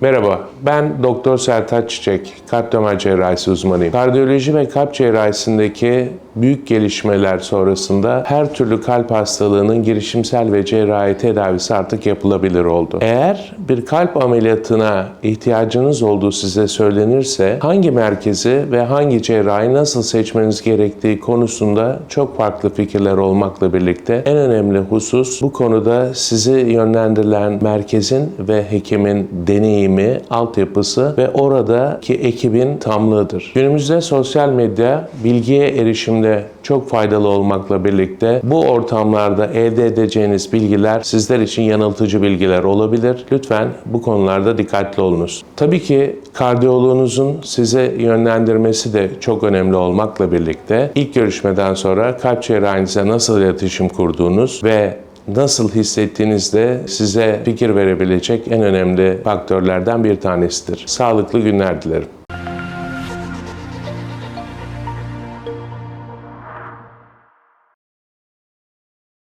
Merhaba, ben Doktor Sertaç Çiçek, kalp damar cerrahisi uzmanıyım. Kardiyoloji ve kalp cerrahisindeki büyük gelişmeler sonrasında her türlü kalp hastalığının girişimsel ve cerrahi tedavisi artık yapılabilir oldu. Eğer bir kalp ameliyatına ihtiyacınız olduğu size söylenirse hangi merkezi ve hangi cerrahi nasıl seçmeniz gerektiği konusunda çok farklı fikirler olmakla birlikte en önemli husus bu konuda sizi yönlendirilen merkezin ve hekimin deneyimi, altyapısı ve oradaki ekibin tamlığıdır. Günümüzde sosyal medya bilgiye erişimde çok faydalı olmakla birlikte bu ortamlarda elde edeceğiniz bilgiler sizler için yanıltıcı bilgiler olabilir. Lütfen bu konularda dikkatli olunuz. Tabii ki kardiyoloğunuzun size yönlendirmesi de çok önemli olmakla birlikte ilk görüşmeden sonra kalp cerrahinize nasıl iletişim kurduğunuz ve nasıl hissettiğiniz de size fikir verebilecek en önemli faktörlerden bir tanesidir. Sağlıklı günler dilerim.